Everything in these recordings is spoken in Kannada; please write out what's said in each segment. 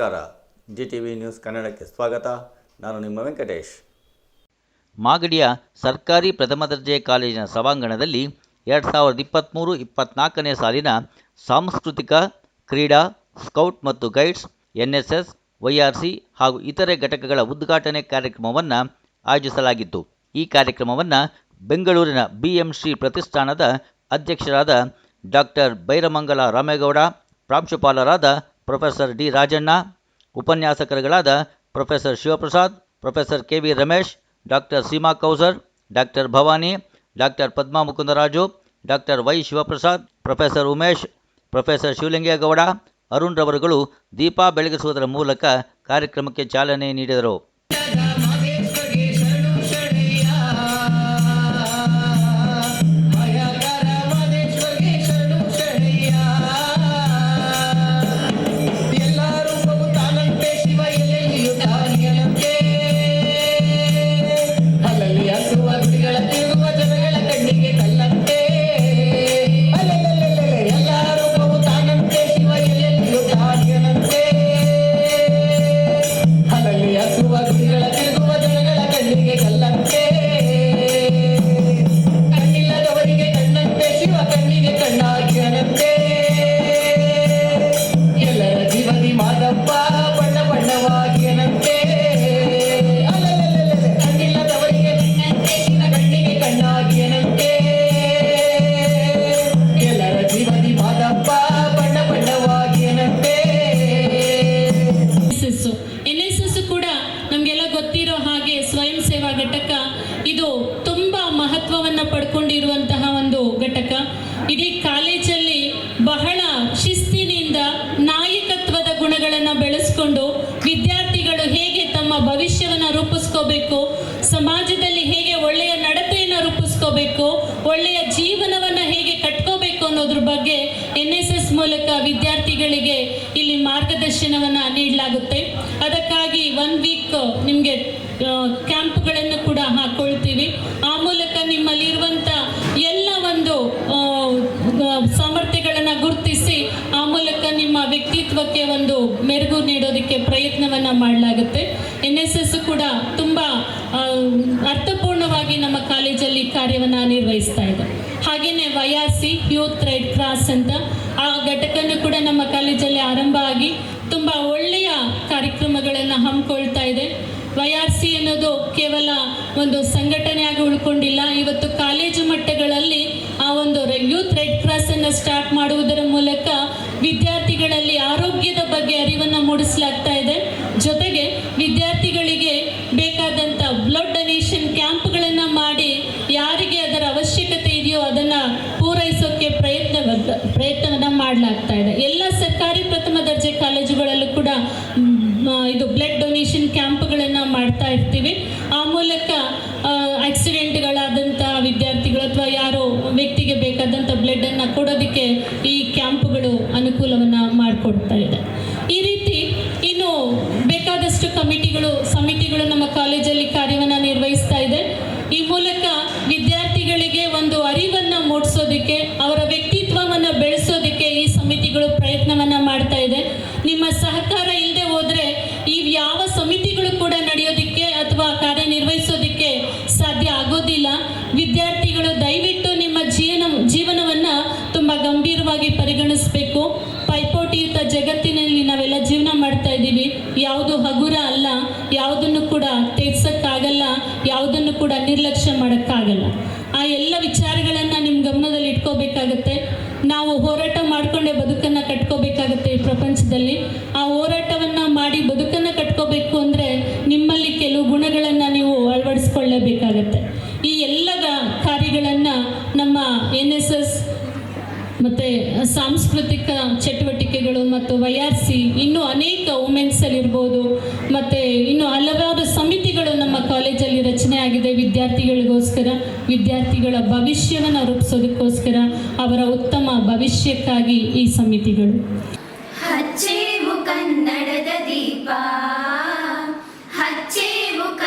ನಮಸ್ಕಾರ. ಜಿ ಟಿ ವಿ ನ್ಯೂಸ್ ಕನ್ನಡಕ್ಕೆ ಸ್ವಾಗತ. ನಾನು ನಿಮ್ಮ ವೆಂಕಟೇಶ್. ಮಾಗಡಿಯ ಸರ್ಕಾರಿ ಪ್ರಥಮ ದರ್ಜೆ ಕಾಲೇಜಿನ ಸಭಾಂಗಣದಲ್ಲಿ ಎರಡು ಸಾವಿರದ ಇಪ್ಪತ್ತ್ಮೂರು ಇಪ್ಪತ್ತ್ನಾಲ್ಕನೇ ಸಾಲಿನ ಸಾಂಸ್ಕೃತಿಕ, ಕ್ರೀಡಾ, ಸ್ಕೌಟ್ ಮತ್ತು ಗೈಡ್ಸ್, ಎನ್ಎಸ್ಎಸ್ ವೈಆರ್ಸಿ ಹಾಗೂ ಇತರೆ ಘಟಕಗಳ ಉದ್ಘಾಟನೆ ಕಾರ್ಯಕ್ರಮವನ್ನು ಆಯೋಜಿಸಲಾಗಿತ್ತು. ಈ ಕಾರ್ಯಕ್ರಮವನ್ನು ಬೆಂಗಳೂರಿನ ಬಿಎಂಶ್ರೀ ಪ್ರತಿಷ್ಠಾನದ ಅಧ್ಯಕ್ಷರಾದ ಡಾಕ್ಟರ್ ಬೈರಮಂಗಲ ರಾಮೇಗೌಡ, ಪ್ರಾಂಶುಪಾಲರಾದ professor D Rajanna, ಉಪನ್ಯಾಸಕರುಗಳಾದ professor Shivaprasad, professor K V Ramesh, doctor Seema Kausar, doctor Bhavani, doctor Padma Mukundaraju, doctor Y Shivaprasad, professor Umesh, professor Shivalingegowda, Arun ರವರುಗಳು ದೀಪ ಬೆಳಗಿಸುವುದರ ಮೂಲಕ ಕಾರ್ಯಕ್ರಮಕ್ಕೆ ಚಾಲನೆ ನೀಡಿದರು. ಮಾರ್ಗದರ್ಶನವನ್ನು ನೀಡಲಾಗುತ್ತೆ. ಅದಕ್ಕಾಗಿ ಒನ್ ವೀಕ್ ನಿಮಗೆ ಕ್ಯಾಂಪ್ಗಳನ್ನು ಕೂಡ ಹಾಕೊಳ್ತೀವಿ. ಆ ಮೂಲಕ ನಿಮ್ಮಲ್ಲಿರುವಂಥ ಎಲ್ಲ ಒಂದು ಸಾಮರ್ಥ್ಯಗಳನ್ನು ಗುರುತಿಸಿ ಆ ಮೂಲಕ ನಿಮ್ಮ ವ್ಯಕ್ತಿತ್ವಕ್ಕೆ ಒಂದು ಮೆರುಗು ನೀಡೋದಕ್ಕೆ ಪ್ರಯತ್ನವನ್ನು ಮಾಡಲಾಗುತ್ತೆ. ಎನ್ ಎಸ್ ಎಸ್ ಕೂಡ ತುಂಬ ಅರ್ಥಪೂರ್ಣವಾಗಿ ನಮ್ಮ ಕಾಲೇಜಲ್ಲಿ ಕಾರ್ಯವನ್ನು ನಿರ್ವಹಿಸ್ತಾ ಇದೆ. ಹಾಗೆಯೇ ವಯಾಸಿ ಯೂತ್ ರೆಡ್ ಕ್ರಾಸ್ ಅಂತ ಆ ಘಟಕನೂ ಕೂಡ ನಮ್ಮ ಕಾಲೇಜಲ್ಲಿ ಆರಂಭ ಆಗಿ ತುಂಬ ಒಳ್ಳೆಯ ಕಾರ್ಯಕ್ರಮಗಳನ್ನು ಹಮ್ಮಿಕೊಳ್ತಾ ಇದೆ. ವೈಆರ್ಸಿ ಅನ್ನೋದು ಕೇವಲ ಒಂದು ಸಂಘಟನೆಯಾಗಿ ಉಳ್ಕೊಂಡಿಲ್ಲ, ಇವತ್ತು ಕಾಲೇಜು ಮಟ್ಟಗಳಲ್ಲಿ ಆ ಒಂದು ಯೂತ್ ರೆಡ್ ಕ್ರಾಸ್ ಅನ್ನು ಸ್ಟಾರ್ಟ್ ಮಾಡುವುದರ ಮೂಲಕ ವಿದ್ಯಾರ್ಥಿಗಳಲ್ಲಿ ಆರೋಗ್ಯದ ಬಗ್ಗೆ ಅರಿವನ್ನು ಮೂಡಿಸಲಾಗ್ತಾ ಇದೆ. ಜೊತೆಗೆ ವಿದ್ಯಾರ್ಥಿಗಳಿಗೆ ಬೇಕಾದಂಥ ಬ್ಲಡ್ ಡೊನೇಷನ್ ಕ್ಯಾಂಪ್ಗಳನ್ನು ಮಾಡಿ ಯಾರಿಗೆ ಅದರ ಅವಶ್ಯಕತೆ ಇದೆಯೋ ಅದನ್ನು ಪೂರೈಸೋಕ್ಕೆ ಪ್ರಯತ್ನ ಮಾಡಲಾಗ್ತಾ ಇದೆ. ಎಲ್ಲ ಸರ್ಕಾರಿ ಪ್ರಥಮ ದರ್ಜೆ ಕಾಲೇಜುಗಳಲ್ಲೂ ಕೂಡ ಮ್, ಆ, ಇದು ಬ್ಲಡ್ ಡೊನೇಷನ್ ಕ್ಯಾಂಪ್ಗಳನ್ನು ಮಾಡ್ತಾ ಇರ್ತೀವಿ ಆ ಮೂಲಕ ಆಕ್ಸಿಡೆಂಟ್ಗಳಾದಂಥ ವಿದ್ಯಾರ್ಥಿಗಳು ಅಥವಾ ಯಾರೋ ವ್ಯಕ್ತಿಗೆ ಬೇಕಾದಂಥ ಬ್ಲಡ್ಡನ್ನು ಕೊಡೋದಕ್ಕೆ ಈ ಕ್ಯಾಂಪ್ಗಳು ಅನುಕೂಲವನ್ನು ಮಾಡಿಕೊಡ್ತಾ ಇದೆ ಈ ರೀತಿ ಇನ್ನು ಬೇಕಾದಷ್ಟು ಕಮಿಟಿಗಳು ಸಮಿತಿಗಳು ನಮ್ಮ ಕಾಲೇಜಲ್ಲಿ ಕಾರ್ಯವನ್ನು ನಿರ್ವಹಿಸ್ತಾ ಇದೆ ಈ ಮೂಲಕ ವಿದ್ಯಾರ್ಥಿಗಳಿಗೆ ಒಂದು ಅರಿವನ್ನು ಮೂಡಿಸೋದಕ್ಕೆ ಅವರ ವ್ಯಕ್ತಿತ್ವವನ್ನು ಬೆಳೆಸೋದಕ್ಕೆ ಈ ಸಮಿತಿಗಳು ಪ್ರಯತ್ನವನ್ನು ಮಾಡ್ತಾ ಇದೆ ನಿಮ್ಮ ಸಹಕಾರ ಇಲ್ಲದೆ ಹೋದರೆ ಈ ಯಾವ ಸಮಿತಿಗಳು ಕೂಡ ನಡೆಯೋದಿಕ್ಕೆ ಅಥವಾ ಕಾರ್ಯನಿರ್ವಹಿಸೋದಿಕ್ಕೆ ಸಾಧ್ಯ ಆಗೋದಿಲ್ಲ. ವಿದ್ಯಾರ್ಥಿಗಳು ದಯವಿಟ್ಟು ನಿಮ್ಮ ಜೀವನ, ಜೀವನವನ್ನು ತುಂಬ ಗಂಭೀರವಾಗಿ ಪರಿಗಣಿಸಬೇಕು. ಪೈಪೋಟಿಯುತ ಜಗತ್ತಿನಲ್ಲಿ ನಾವೆಲ್ಲ ಜೀವನ ಮಾಡ್ತಾ ಇದ್ದೀವಿ. ಯಾವುದು ಹಗುರ ಅಲ್ಲ, ಯಾವುದನ್ನು ಕೂಡ ತೆಗ್ಸಕ್ಕಾಗಲ್ಲ ಯಾವುದನ್ನು ಕೂಡ ನಿರ್ಲಕ್ಷ್ಯ ಮಾಡೋಕ್ಕಾಗಲ್ಲ. ಆ ಎಲ್ಲ ವಿಚಾರಗಳನ್ನು ನಿಮ್ಮ ಗಮನದಲ್ಲಿ ಇಟ್ಕೋಬೇಕಾಗತ್ತೆ. ನಾವು ಹೋರಾಟ ಮಾಡಿಕೊಂಡೇ ಬದುಕನ್ನು ಕಟ್ಕೋಬೇಕಾಗತ್ತೆ ಈ ಪ್ರಪಂಚದಲ್ಲಿ. ಮಾಡಿ ಬದುಕನ್ನು ಕಟ್ಕೋಬೇಕು ಅಂದರೆ ನಿಮ್ಮಲ್ಲಿ ಕೆಲವು ಗುಣಗಳನ್ನು ನೀವು ಅಳವಡಿಸ್ಕೊಳ್ಳಬೇಕಾಗತ್ತೆ. ಈ ಎಲ್ಲ ಕಾರ್ಯಗಳನ್ನು ನಮ್ಮ ಎನ್ ಎಸ್ ಎಸ್ ಮತ್ತು ಸಾಂಸ್ಕೃತಿಕ ಚಟುವಟಿಕೆಗಳು ಮತ್ತು ವೈ ಆರ್ ಸಿ ಇನ್ನೂ ಅನೇಕ ಇರ್ಬೋದು, ಮತ್ತು ಇನ್ನು ಹಲವಾರು ಸಮಿತಿಗಳು ನಮ್ಮ ಕಾಲೇಜಲ್ಲಿ ರಚನೆ ಆಗಿದೆ ವಿದ್ಯಾರ್ಥಿಗಳಿಗೋಸ್ಕರ, ವಿದ್ಯಾರ್ಥಿಗಳ ಭವಿಷ್ಯವನ್ನು ರೂಪಿಸೋದಕ್ಕೋಸ್ಕರ ಅವರ ಉತ್ತಮ ಭವಿಷ್ಯಕ್ಕಾಗಿ ಈ ಸಮಿತಿಗಳು.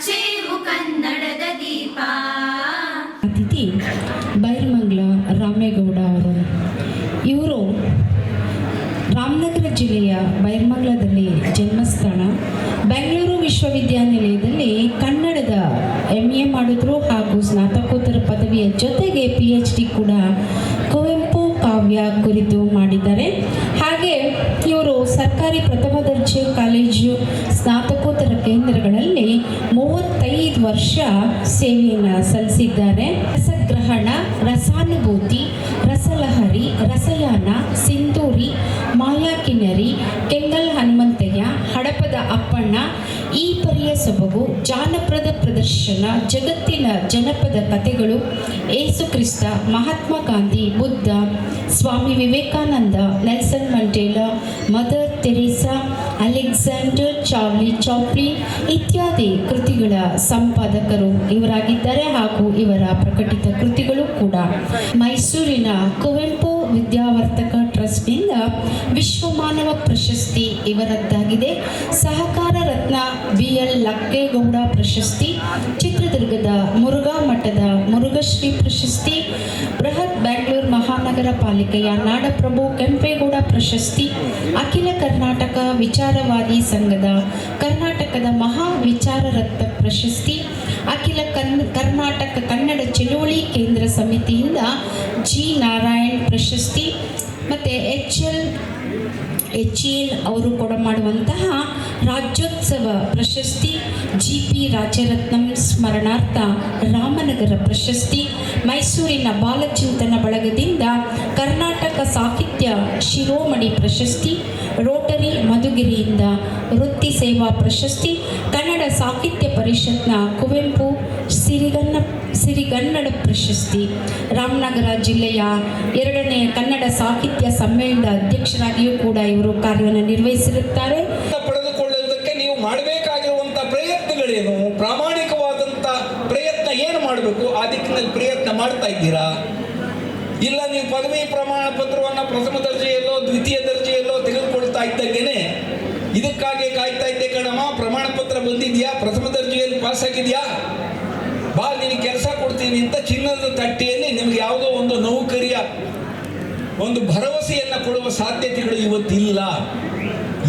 ಹಚ್ಚೇವು ಕನ್ನಡದ ದೀಪ. ಅತಿಥಿ ಬೈರಮಂಗ್ಲ ರಾಮೇಗೌಡ ಅವರು. ಇವರು ರಾಮನಗರ ಜಿಲ್ಲೆಯ ಬೈರ್ಮಂಗ್ಲದಲ್ಲಿ ಜನ್ಮಸ್ಥಾನ. ಬೆಂಗಳೂರು ವಿಶ್ವವಿದ್ಯಾನಿಲಯದಲ್ಲಿ ಕನ್ನಡದ ಎಂ ಎ ಮಾಡಿದ್ರು ಹಾಗೂ ಸ್ನಾತಕೋತ್ತರ ಪದವಿಯ ಜೊತೆಗೆ ಪಿ ಎಚ್ ಡಿ ಕೂಡ ಕುವೆಂಪು ಕಾವ್ಯ ಕುರಿತು ಮಾಡಿದ್ದಾರೆ. ಹಾಗೆ ಇವರು ಸರ್ಕಾರಿ ಪ್ರಥಮ ದರ್ಜೆ ಕಾಲೇಜು ಸ್ನಾತಕೋತ್ತರ ಕೇಂದ್ರಗಳಲ್ಲಿ ಮೂವತ್ತೈದು ವರ್ಷ ಸೇವೆಯನ್ನು ಸಲ್ಲಿಸಿದ್ದಾರೆ. ರಸಗ್ರಹಣ ರಸಾನುಭೂತಿ ರಸಲಹರಿ ರಸಯಾನ, ಸಿಂಧೂರಿ ಮಾಯಾಕಿನರಿ ಕೆಂಗಲ್ ಹನುಮಂತಯ್ಯ, ಹಡಪದ ಅಪ್ಪಣ್ಣ, ಈ ಪರಿಯ ಸೊಬಗು, ಜಾನಪದ ಪ್ರದರ್ಶನ, ಜಗತ್ತಿನ ಜನಪದ ಕಥೆಗಳು Yesu Krista Mahatma Gandhi, Buddha, Swami Vivekananda, Nelson Mandela, Mother Teresa, Alexander Charlie Chaplin ಇತ್ಯಾದಿ ಕೃತಿಗಳ ಸಂಪಾದಕರು ಇವರಾಗಿದ್ದಾರೆ ಹಾಗೂ ಇವರ ಪ್ರಕಟಿತ ಕೃತಿಗಳು ಕೂಡ. ಮೈಸೂರಿನ ಕುವೆಂಪು ವಿದ್ಯಾವರ್ತಕ ಟ್ರಸ್ಟ್ನಿಂದ ವಿಶ್ವ ಮಾನವ ಪ್ರಶಸ್ತಿ ಇವರದ್ದಾಗಿದೆ. ಸಹಕಾರ ರತ್ನ ಬಿ ಎಲ್ ಲಕ್ಕೇಗೌಡ ಪ್ರಶಸ್ತಿ, ಚಿತ್ರದುರ್ಗದ ಮುರುಘಾ ಮಠದ ಮುರುಘಶ್ರೀ ಪ್ರಶಸ್ತಿ, ಬೃಹತ್ ಬ್ಯಾಂಗ್ಳೂರು ಮಹಾನಗರ ಪಾಲಿಕೆಯ ನಾಡಪ್ರಭು ಕೆಂಪೇಗೌಡ ಪ್ರಶಸ್ತಿ, ಅಖಿಲ ಕರ್ನಾಟಕ ವಿಚಾರವಾದಿ ಸಂಘದ ಕರ್ನಾಟಕದ ಮಹಾ ವಿಚಾರ ರತ್ನ ಪ್ರಶಸ್ತಿ ಅಖಿಲ ಕನ್, ಕರ್ನಾಟಕ ಕನ್ನಡ ಚಳುವಳಿ ಕೇಂದ್ರ ಸಮಿತಿಯಿಂದ ಜಿ ನಾರಾಯಣ್ ಪ್ರಶಸ್ತಿ ಮತ್ತು ಎಚ್ ಎಲ್ ಎಚ್ ಎಲ್ ಅವರು ಕೂಡ ಮಾಡುವಂತಹ ರಾಜ್ಯೋತ್ಸವ ಪ್ರಶಸ್ತಿ, ಜಿ ಪಿ ರಾಜರತ್ನಂ ಸ್ಮರಣಾರ್ಥ ರಾಮನಗರ ಪ್ರಶಸ್ತಿ, ಮೈಸೂರಿನ ಬಾಲಚಿಂತನ ಬಳಗದಿಂದ ಕರ್ನಾಟಕ ಸಾಹಿತ್ಯ ಶಿರೋಮಣಿ ಪ್ರಶಸ್ತಿ ರೋಟರಿ ಮಧುಗಿರಿಯಿಂದ ವೃತ್ತಿ ಸೇವಾ ಪ್ರಶಸ್ತಿ, ಕನ್ನಡ ಸಾಹಿತ್ಯ ಪರಿಷತ್ನ ಕುವೆಂಪು ಸಿರಿಗನ್ನ, ಸಿರಿಗನ್ನಡ ಪ್ರಶಸ್ತಿ. ರಾಮನಗರ ಜಿಲ್ಲೆಯ ಎರಡನೇ ಕನ್ನಡ ಸಾಹಿತ್ಯ ಸಮ್ಮೇಳನದ ಅಧ್ಯಕ್ಷರಾಗಿಯೂ ಕೂಡ ಇವರು ಕಾರ್ಯವನ್ನು ನಿರ್ವಹಿಸಿರುತ್ತಾರೆ. ಪಡೆದುಕೊಳ್ಳುವುದಕ್ಕೆ ನೀವು ಮಾಡಬೇಕಾಗಿರುವಂಥ ಪ್ರಯತ್ನಗಳೇನು? ಪ್ರಾಮಾಣಿಕವಾದಂಥ ಪ್ರಯತ್ನ ಏನು ಮಾಡಬೇಕು? ಆ ದಿಕ್ಕಿನಲ್ಲಿ ಪ್ರಯತ್ನ ಮಾಡ್ತಾ ಇದ್ದೀರಾ? ಇಲ್ಲ, ನೀವು ಪದವಿ ಪ್ರಮಾಣ ಪತ್ರವನ್ನು ಪ್ರಥಮ ದರ್ಜೆಯಲ್ಲೋ ದ್ವಿತೀಯ ತೆಗೆದುಕೊಳ್ತಾ ಇದಕ್ಕಾಗಿ ಕಾಯ್ತಾ ಇದ್ದೆ ಕಣಮ್ಮ, ಪ್ರಮಾಣ ಪತ್ರ ಬಂದಿದ್ಯಾ? ಪ್ರಥಮ ದರ್ಜೆಯಲ್ಲಿ ಪಾಸ್ ಆಗಿದ್ಯಾ? ಬಾ ನಿನಗೆ ಕೆಲಸ ಕೊಡ್ತೀನಿ ಅಂತ ಚಿನ್ನದ ತಟ್ಟೆಯಲ್ಲಿ ನಿಮ್ಗೆ ಯಾವುದೋ ಒಂದು ನೌಕರಿಯ ಒಂದು ಭರವಸೆಯನ್ನು ಕೊಡುವ ಸಾಧ್ಯತೆಗಳು ಇವತ್ತಿಲ್ಲ.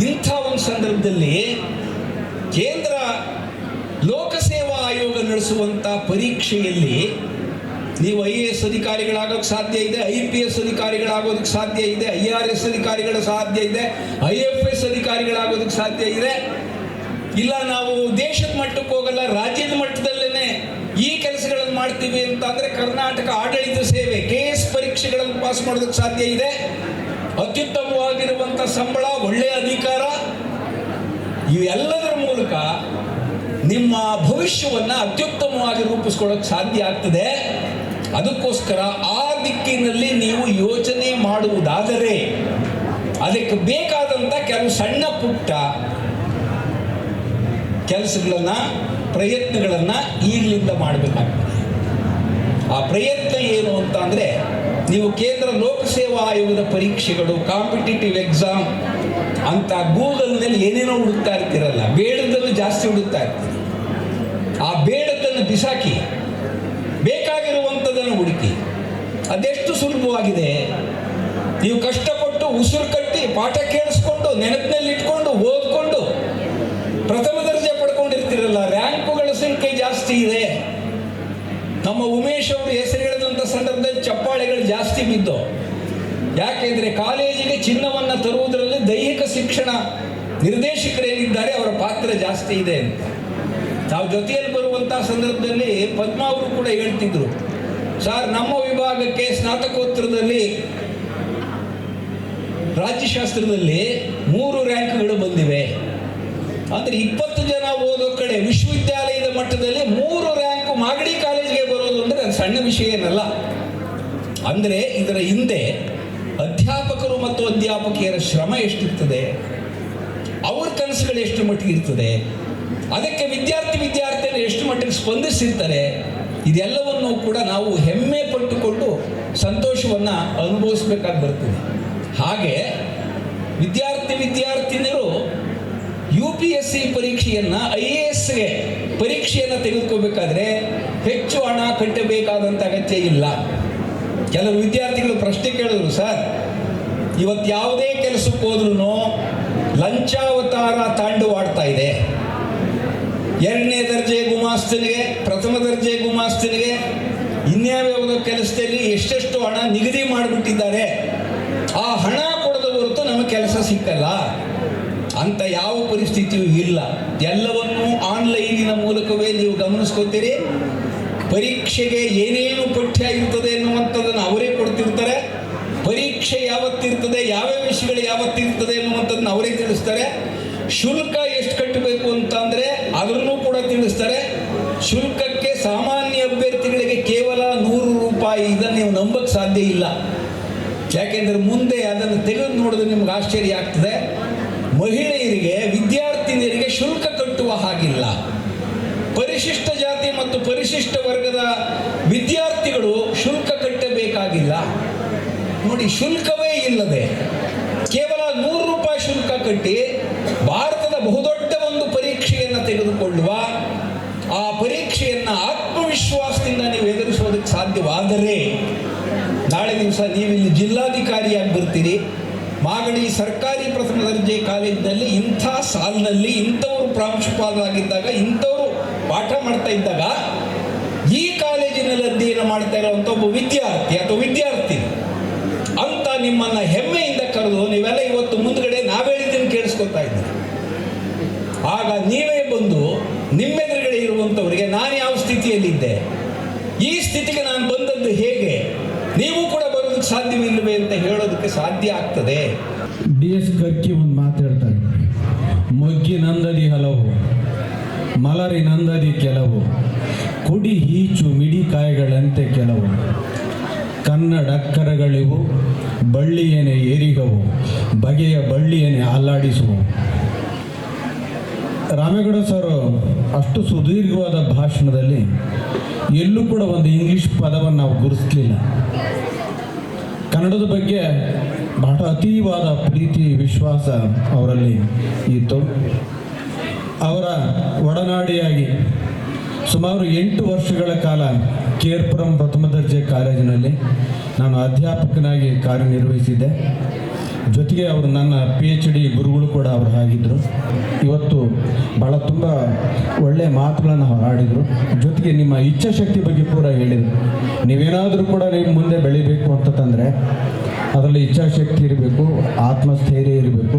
ಇಂಥ ಒಂದು ಸಂದರ್ಭದಲ್ಲಿ ಕೇಂದ್ರ ಲೋಕಸೇವಾ ಆಯೋಗ ನಡೆಸುವಂಥ ಪರೀಕ್ಷೆಯಲ್ಲಿ ನೀವು ಐ ಎ ಎಸ್ ಅಧಿಕಾರಿಗಳಾಗೋಕ್ಕೆ ಸಾಧ್ಯ ಇದೆ ಐ ಪಿ ಎಸ್ ಅಧಿಕಾರಿಗಳಾಗೋದಕ್ಕೆ ಸಾಧ್ಯ ಇದೆ ಐ ಆರ್ ಎಸ್ ಅಧಿಕಾರಿಗಳ ಸಾಧ್ಯ ಇದೆ ಐ ಎಫ್ ಎಸ್ ಅಧಿಕಾರಿಗಳಾಗೋದಕ್ಕೆ ಸಾಧ್ಯ ಇದೆ. ಇಲ್ಲ, ನಾವು ದೇಶದ ಮಟ್ಟಕ್ಕೆ ಹೋಗಲ್ಲ, ರಾಜ್ಯದ ಮಟ್ಟದಲ್ಲೇ ಈ ಕೆಲಸಗಳನ್ನು ಮಾಡ್ತೀವಿ ಅಂತ ಕರ್ನಾಟಕ ಆಡಳಿತ ಸೇವೆ ಕೆ ಎಸ್ ಪರೀಕ್ಷೆಗಳನ್ನು ಪಾಸ್ ಮಾಡೋದಕ್ಕೆ ಸಾಧ್ಯ ಇದೆ. ಅತ್ಯುತ್ತಮವಾಗಿರುವಂಥ ಸಂಬಳ ಒಳ್ಳೆಯ ಅಧಿಕಾರ. ಇವೆಲ್ಲದರ ಮೂಲಕ ನಿಮ್ಮ ಭವಿಷ್ಯವನ್ನು ಅತ್ಯುತ್ತಮವಾಗಿ ರೂಪಿಸ್ಕೊಳ್ಳೋಕೆ ಸಾಧ್ಯ ಆಗ್ತದೆ. ಅದಕ್ಕೋಸ್ಕರ ಆ ದಿಕ್ಕಿನಲ್ಲಿ ನೀವು ಯೋಚನೆ ಮಾಡುವುದಾದರೆ ಅದಕ್ಕೆ ಬೇಕಾದಂಥ ಕೆಲವು ಸಣ್ಣ ಪುಟ್ಟ ಕೆಲಸಗಳನ್ನು, ಪ್ರಯತ್ನಗಳನ್ನು ಈಗಲಿಂದ ಮಾಡಬೇಕಾಗ್ತದೆ. ಆ ಪ್ರಯತ್ನ ಏನು ಅಂತ ಅಂದರೆ ನೀವು ಕೇಂದ್ರ ಲೋಕಸೇವಾ ಆಯೋಗದ ಪರೀಕ್ಷೆಗಳು ಕಾಂಪಿಟೇಟಿವ್ ಎಕ್ಸಾಮ್ ಅಂತ ಗೂಗಲ್ನಲ್ಲಿ ಏನೇನೋ ಹುಡುಕ್ತಾ ಇರ್ತೀರಲ್ಲ ಬೇಡದನ್ನು ಜಾಸ್ತಿ ಹುಡುಕ್ತಾ ಇರ್ತೀರಿ. ಆ ಬೇಡದನ್ನು ಬಿಸಾಕಿ ಅದೆಷ್ಟು ಸುಲಭವಾಗಿದೆ? ನೀವು ಕಷ್ಟಪಟ್ಟು ಉಸಿರು ಕಟ್ಟಿ ಪಾಠ ಕೇಳಿಸ್ಕೊಂಡು ನೆನಪಿನಲ್ಲಿ ಇಟ್ಕೊಂಡು ಓದ್ಕೊಂಡು, ಪ್ರಥಮ ದರ್ಜೆ ಪಡ್ಕೊಂಡಿರ್ತೀರಲ್ಲ, ರ್ಯಾಂಕುಗಳ ಸಂಖ್ಯೆ ಜಾಸ್ತಿ ಇದೆ. ನಮ್ಮ ಉಮೇಶ್ ಅವರು ಹೆಸರು ಹೇಳಿದಂಥ ಸಂದರ್ಭದಲ್ಲಿ ಚಪ್ಪಾಳೆಗಳು ಜಾಸ್ತಿ ಬಿದ್ದು. ಯಾಕೆಂದ್ರೆ ಕಾಲೇಜಿಗೆ ಚಿನ್ನವನ್ನು ತರುವುದರಲ್ಲಿ ದೈಹಿಕ ಶಿಕ್ಷಣ ನಿರ್ದೇಶಕರೇನಿದ್ದಾರೆ ಅವರ ಪಾತ್ರ ಜಾಸ್ತಿ ಇದೆ ಅಂತ. ನಾವು ಜೊತೆಯಲ್ಲಿ ಬರುವಂತಹ ಸಂದರ್ಭದಲ್ಲಿ ಪದ್ಮ ಅವರು ಕೂಡ ಹೇಳ್ತಿದ್ರು ಸರ್, ನಮ್ಮ ವಿಭಾಗಕ್ಕೆ ಸ್ನಾತಕೋತ್ತರದಲ್ಲಿ ರಾಜ್ಯಶಾಸ್ತ್ರದಲ್ಲಿ ಮೂರು ರ್ಯಾಂಕ್ಗಳು ಬಂದಿವೆ. ಅಂದ್ರೆ ಇಪ್ಪತ್ತು ಜನ ಓದೋ ಕಡೆ ವಿಶ್ವವಿದ್ಯಾಲಯದ ಮಟ್ಟದಲ್ಲಿ ಮೂರು ರ್ಯಾಂಕ್ ಮಾಗಡಿ ಕಾಲೇಜ್ಗೆ ಬರೋದು ಅಂದ್ರೆ ಅದು ಸಣ್ಣ ವಿಷಯ ಏನಲ್ಲ. ಅಂದ್ರೆ ಇದರ ಹಿಂದೆ ಅಧ್ಯಾಪಕರು ಮತ್ತು ಅಧ್ಯಾಪಕಿಯರ ಶ್ರಮ ಎಷ್ಟಿರ್ತದೆ, ಅವ್ರ ಕನಸುಗಳು ಎಷ್ಟು ಮಟ್ಟಿಗೆ ಇರ್ತದೆ, ಅದಕ್ಕೆ ವಿದ್ಯಾರ್ಥಿ ವಿದ್ಯಾರ್ಥಿಗಳು ಎಷ್ಟು ಮಟ್ಟಿಗೆ ಸ್ಪಂದಿಸಿರ್ತಾರೆ ಇದೆಲ್ಲವನ್ನು ಕೂಡ ನಾವು ಹೆಮ್ಮೆ ಪಟ್ಟುಕೊಂಡು ಸಂತೋಷವನ್ನು ಅನುಭವಿಸ್ಬೇಕಾಗಿ ಬರ್ತದೆ ಹಾಗೆ ವಿದ್ಯಾರ್ಥಿ ವಿದ್ಯಾರ್ಥಿನಿಯರು ಯು ಪಿ ಎಸ್ ಸಿ ಪರೀಕ್ಷೆಯನ್ನು ಐ ಎ ಎಸ್ಗೆ ಪರೀಕ್ಷೆಯನ್ನು ತೆಗೆದುಕೋಬೇಕಾದ್ರೆ ಹೆಚ್ಚು ಹಣ ಕಟ್ಟಬೇಕಾದಂಥ ಅಗತ್ಯ ಇಲ್ಲ. ಕೆಲವು ವಿದ್ಯಾರ್ಥಿಗಳು ಪ್ರಶ್ನೆ ಕೇಳಿದ್ರು, ಸರ್, ಇವತ್ತು ಯಾವುದೇ ಕೆಲಸಕ್ಕೆ ಹೋದ್ರೂ ಲಂಚಾವತಾರ ತಾಂಡವಾಡ್ತಾ ಇದೆ. ಎರಡನೇ ದರ್ಜೆ ಗುಮಾಸ್ತನಿಗೆ, ಪ್ರಥಮ ದರ್ಜೆ ಗುಮಾಸ್ತನಿಗೆ ಇನ್ಯಾವ್ಯಾವುದೋ ಕೆಲಸದಲ್ಲಿ ಎಷ್ಟೆಷ್ಟು ಹಣ ನಿಗದಿ ಮಾಡಿಬಿಟ್ಟಿದ್ದಾರೆ, ಆ ಹಣ ಕೊಡದ ಹೊರತು ನಮಗೆ ಕೆಲಸ ಸಿಕ್ಕಲ್ಲ. ಅಂತ ಯಾವ ಪರಿಸ್ಥಿತಿಯೂ ಇಲ್ಲ. ಎಲ್ಲವನ್ನೂ ಆನ್ಲೈನಿನ ಮೂಲಕವೇ ನೀವು ಗಮನಿಸ್ಕೊತೀರಿ. ಪರೀಕ್ಷೆಗೆ ಏನೇನು ಪಠ್ಯ ಇರ್ತದೆ ಎನ್ನುವಂಥದ್ದನ್ನು ಅವರೇ ಕೊಡ್ತಿರ್ತಾರೆ. ಪರೀಕ್ಷೆ ಯಾವತ್ತಿರ್ತದೆ, ಯಾವ್ಯಾವ ವಿಷಯಗಳು ಯಾವತ್ತಿರ್ತದೆ ಎನ್ನುವಂಥದ್ದನ್ನು ಅವರೇ ತಿಳಿಸ್ತಾರೆ. ಶುಲ್ಕ ಎಷ್ಟು ಕಟ್ಟಬೇಕು ಅಂತ ಅಂದರೆ ಕೂಡ ತಿಳಿಸ್ತಾರೆ. ಶುಲ್ಕಕ್ಕೆ ಸಾಮಾನ್ಯ ಅಭ್ಯರ್ಥಿಗಳಿಗೆ ಕೇವಲ ನೂರು ರೂಪಾಯಿ ಇದನ್ನು ನೀವು ನಂಬಕ್ಕೆ ಸಾಧ್ಯ ಇಲ್ಲ. ಯಾಕೆಂದರೆ ಮುಂದೆ ಅದನ್ನು ತೆಗೆದು ನೋಡಿದ್ರೆ ನಿಮ್ಗೆ ಆಶ್ಚರ್ಯ ಆಗ್ತದೆ. ಮಹಿಳೆಯರಿಗೆ ವಿದ್ಯಾರ್ಥಿನಿಯರಿಗೆ ಶುಲ್ಕ ಕಟ್ಟುವ ಹಾಗಿಲ್ಲ. ಪರಿಶಿಷ್ಟ ಜಾತಿ ಮತ್ತು ಪರಿಶಿಷ್ಟ ವರ್ಗದ ವಿದ್ಯಾರ್ಥಿಗಳು ಶುಲ್ಕ ಕಟ್ಟಬೇಕಾಗಿಲ್ಲ. ನೋಡಿ, ಶುಲ್ಕವೇ ಇಲ್ಲದೆ ಕೇವಲ ನೂರು ರೂಪಾಯಿ ಶುಲ್ಕ ಕಟ್ಟಿ ಭಾರತದ ಬಹುದೊಡ್ಡ ಒಂದು ಪರೀಕ್ಷೆಯನ್ನು ತೆಗೆದುಕೊಳ್ಳುವ, ಆ ಪರೀಕ್ಷೆಯನ್ನು ಆತ್ಮವಿಶ್ವಾಸದಿಂದ ನೀವು ಎದುರಿಸೋದಕ್ಕೆ ಸಾಧ್ಯವಾದರೆ ನಾಳೆ ದಿವಸ ನೀವು ಇಲ್ಲಿ ಜಿಲ್ಲಾಧಿಕಾರಿಯಾಗಿ ಬರ್ತೀರಿ ಮಾಗಡಿ ಸರ್ಕಾರಿ ಪ್ರಥಮ ದರ್ಜೆ ಕಾಲೇಜಿನಲ್ಲಿ ಇಂಥ ಸಾಲಿನಲ್ಲಿ ಇಂಥವರು ಪ್ರಾಂಶುಪಾಲರಾಗಿದ್ದಾಗ, ಇಂಥವರು ಪಾಠ ಮಾಡ್ತಾ ಇದ್ದಾಗ, ಈ ಕಾಲೇಜಿನಲ್ಲಿ ಅಧ್ಯಯನ ಮಾಡ್ತಾ ಇರುವಂಥ ಒಬ್ಬ ವಿದ್ಯಾರ್ಥಿ ಅಥವಾ ವಿದ್ಯಾರ್ಥಿ, ಅಂತ ನಿಮ್ಮನ್ನ ಹೆಮ್ಮೆಯಿಂದ ಕರೆದು ನೀವೆಲ್ಲ ಇವತ್ತು ಮುಂದ್ಗಡೆ ನಾವೇ ಹೇಳಿದ್ದನ್ನು ಕೇಳಿಸ್ಕೊತಾ ಇದ್ದೀರಿ. ಆಗ ನೀವೇ ಬಂದು ನಿಮ್ಮೆದುರುಗಡೆ ಇರುವಂಥವರಿಗೆ ನಾನು ಯಾವ ಸ್ಥಿತಿಯಲ್ಲಿದ್ದೆ? ಈ ಸ್ಥಿತಿಗೆ ನಾನು ಬಂದದ್ದು ಹೇಗೆ? ನೀವು ಕೂಡ ಬರೋದಕ್ಕೆ ಸಾಧ್ಯವಿಲ್ಲವೇ ಅಂತ ಹೇಳೋದಕ್ಕೆ ಸಾಧ್ಯ ಆಗ್ತದೆ. ಡಿ ಎಸ್ ಕರ್ಕಿ ಒಂದು ಮಾತಾಡ್ತಾರೆ ಮೊಗ್ಗಿ ನಂದದಿ ಹಲವು, ಮಲರಿ ನಂದದಿ ಕೆಲವು, ಕುಡಿ ಹೀಚು ಮಿಡಿಕಾಯಿಗಳಂತೆ ಕೆಲವು ಕನ್ನಡಕ್ಕರಗಳಿವು ಬಳ್ಳಿಯೇನೆ ಏರಿಗವು, ಬಗೆಯ ಬಳ್ಳಿಯೇನೆ ಅಲ್ಲಾಡಿಸುವು. ರಾಮೇಗೌಡ ಸರ್, ಅಷ್ಟು ಸುದೀರ್ಘವಾದ ಭಾಷಣದಲ್ಲಿ ಎಲ್ಲೂ ಕೂಡ ಒಂದು ಇಂಗ್ಲಿಷ್ ಪದವನ್ನು ನಾವು ಗುರುತಿಸಲಿಲ್ಲ. ಕನ್ನಡದ ಬಗ್ಗೆ ಬಹಳ ಅತೀವಾದ ಪ್ರೀತಿ, ವಿಶ್ವಾಸ ಅವರಲ್ಲಿ ಇತ್ತು. ಅವರ ಒಡನಾಡಿಯಾಗಿ ಸುಮಾರು ಎಂಟು ವರ್ಷಗಳ ಕಾಲ ಕೇರ್ಪುರಂ ಪ್ರಥಮ ದರ್ಜೆ ಕಾಲೇಜಿನಲ್ಲಿ ನಾನು ಅಧ್ಯಾಪಕನಾಗಿ ಕಾರ್ಯನಿರ್ವಹಿಸಿದ್ದೆ. ಜೊತೆಗೆ ಅವರು ನನ್ನ ಪಿ ಎಚ್ ಡಿ ಗುರುಗಳು ಕೂಡ ಅವರು ಆಗಿದ್ದರು ಇವತ್ತು ಭಾಳ ತುಂಬ ಒಳ್ಳೆಯ ಮಾತುಗಳನ್ನು ಅವರು ಆಡಿದರು. ಜೊತೆಗೆ ನಿಮ್ಮ ಇಚ್ಛಾಶಕ್ತಿ ಬಗ್ಗೆ ಕೂಡ ಹೇಳಿದರು. ನೀವೇನಾದರೂ ಕೂಡ ನೀವು ಮುಂದೆ ಬೆಳಿಬೇಕು ಅಂತಂದರೆ ಅದರಲ್ಲಿ ಇಚ್ಛಾಶಕ್ತಿ ಇರಬೇಕು, ಆತ್ಮಸ್ಥೈರ್ಯ ಇರಬೇಕು.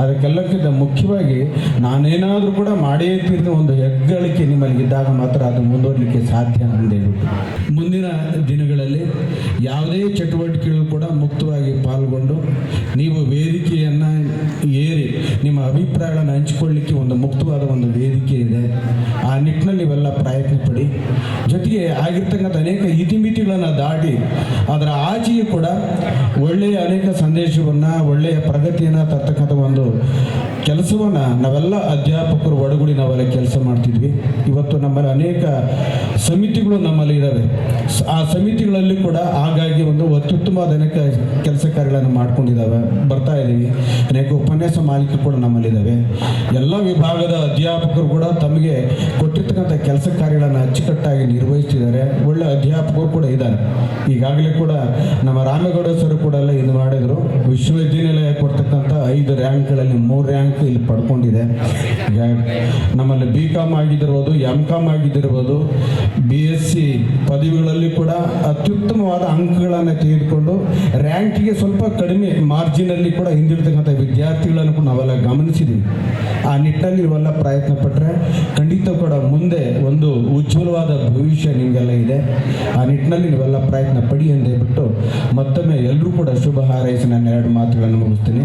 ಅದಕ್ಕೆಲ್ಲಕ್ಕಿಂತ ಮುಖ್ಯವಾಗಿ ನಾನೇನಾದರೂ ಕೂಡ ಮಾಡೇ ತೀರಿದ ಒಂದು ಹೆಗ್ಗಳಿಕೆ ನಿಮ್ಮಲ್ಲಿ ಇದ್ದಾಗ ಮಾತ್ರ ಅದು ಮುಂದುವರಲಿಕ್ಕೆ ಸಾಧ್ಯ ಅಂತ ಮುಂದಿನ ದಿನಗಳಲ್ಲಿ ಯಾವುದೇ ಚಟುವಟಿಕೆಗಳು ಕೂಡ ಮುಕ್ತವಾಗಿ ಪಾಲ್ಗೊಂಡು ನೀವು ವೇದಿಕೆಯನ್ನು ಏರಿ ನಿಮ್ಮ ಅಭಿಪ್ರಾಯಗಳನ್ನು ಹಂಚಿಕೊಳ್ಳಿಕ್ಕೆ ಒಂದು ಮುಕ್ತವಾದ ಒಂದು ವೇದಿಕೆ ಇದೆ. ಆ ನಿಟ್ಟಿನಲ್ಲಿ ಇವೆಲ್ಲ ಪ್ರಯತ್ನ ಪಡಿ ಜೊತೆಗೆ ಆಗಿರ್ತಕ್ಕಂಥ ಅನೇಕ ಇತಿಮಿತಿಗಳನ್ನು ದಾಟಿ, ಅದರ ಆಚೆಗೆ ಕೂಡ ಒಳ್ಳೆಯ ಅನೇಕ ಸಂದೇಶವನ್ನು, ಒಳ್ಳೆಯ ಪ್ರಗತಿಯನ್ನು ತರ್ತಕ್ಕಂಥ ಒಂದು ಕೆಲಸವನ್ನು ನಾವೆಲ್ಲ ಅಧ್ಯಾಪಕರು ಒಡಗೂಡಿ ನಾವೆಲ್ಲ ಕೆಲಸ ಮಾಡ್ತಿದ್ವಿ. ಇವತ್ತು ನಮ್ಮಲ್ಲಿ ಅನೇಕ ಸಮಿತಿಗಳು ನಮ್ಮಲ್ಲಿ ಇದ್ದಾವೆ ಆ ಸಮಿತಿಗಳಲ್ಲಿ ಕೂಡ ಹಾಗಾಗಿ ಒಂದು ಅತ್ಯುತ್ತಮವಾದ ಅನೇಕ ಕೆಲಸ ಕಾರ್ಯಗಳನ್ನು ಮಾಡ್ಕೊಂಡಿದ್ದಾವೆ ಬರ್ತಾ ಇದ್ದೀವಿ ಅನೇಕ ಉಪನ್ಯಾಸ ಮಾಲಿಕೆ ಕೂಡ ನಮ್ಮಲ್ಲಿದ್ದಾವೆ ಎಲ್ಲ ವಿಭಾಗದ ಅಧ್ಯಾಪಕರು ಕೂಡ ತಮಗೆ ಕೊಟ್ಟಿರ್ತಕ್ಕಂಥ ಕೆಲಸ ಕಾರ್ಯಗಳನ್ನು ಅಚ್ಚುಕಟ್ಟಾಗಿ ನಿರ್ವಹಿಸ್ತಿದ್ದಾರೆ. ಒಳ್ಳೆ ಅಧ್ಯಾಪಕರು ಕೂಡ ಇದ್ದಾರೆ. ಈಗಾಗಲೇ ಕೂಡ ನಮ್ಮ ರಾಮೇಗೌಡ ಸರ್ ಕೂಡ ಎಲ್ಲ ಇದು ಮಾಡಿದರು. ವಿಶ್ವವಿದ್ಯಾನಿಲಯ ಕೊಡ್ತಕ್ಕಂಥ ಐದು ರ್ಯಾಂಕ್ಗಳಲ್ಲಿ ಮೂರು ರ್ಯಾಂಕ್ ಇಲ್ಲಿ ಪಡ್ಕೊಂಡಿದೆ. ನಮ್ಮಲ್ಲಿ ಬಿ ಕಾಮ್ ಆಗಿದ್ದಿರ್ಬೋದು ಎಂ ಕಾಮ್ ಆಗಿದ್ದಿರ್ಬೋದು ಬಿ ಎಸ್ ಸಿ ಪದವಿಗಳಲ್ಲಿ ಕೂಡ ಅತ್ಯುತ್ತಮವಾದ ಅಂಕಗಳನ್ನು ತೆಗೆದುಕೊಂಡು ರ್ಯಾಂಕಿಗೆ ಸ್ವಲ್ಪ ಕಡಿಮೆ ಮಾರ್ಜಿನಲ್ಲಿ ಕೂಡ ಹಿಂದಿರ್ತಕ್ಕಂಥ ವಿದ್ಯಾರ್ಥಿಗಳನ್ನು ಕೂಡ ನಾವೆಲ್ಲ ಗಮನಿಸಿದ್ದೀವಿ ಆ ನಿಟ್ಟಿನಲ್ಲಿ ಇವೆಲ್ಲ ಪ್ರಯತ್ನ ಪಟ್ಟರೆ ಖಂಡಿತ ಕೂಡ ಮುಂದೆ ಒಂದು ಉಜ್ವಲವಾದ ಭವಿಷ್ಯ ನಿಮಗೆಲ್ಲ ಇದೆ. ಆ ನಿಟ್ಟಿನಲ್ಲಿ ನೀವೆಲ್ಲ ಪ್ರಯತ್ನ ಪಡಿ ಅಂತ ಹೇಳ್ಬಿಟ್ಟು ಮತ್ತೊಮ್ಮೆ ಎಲ್ಲರೂ ಕೂಡ ಶುಭ ಹಾರೈಸಿ ನಾನು ಎರಡು ಮಾತುಗಳನ್ನು ಮುಗಿಸ್ತೀನಿ.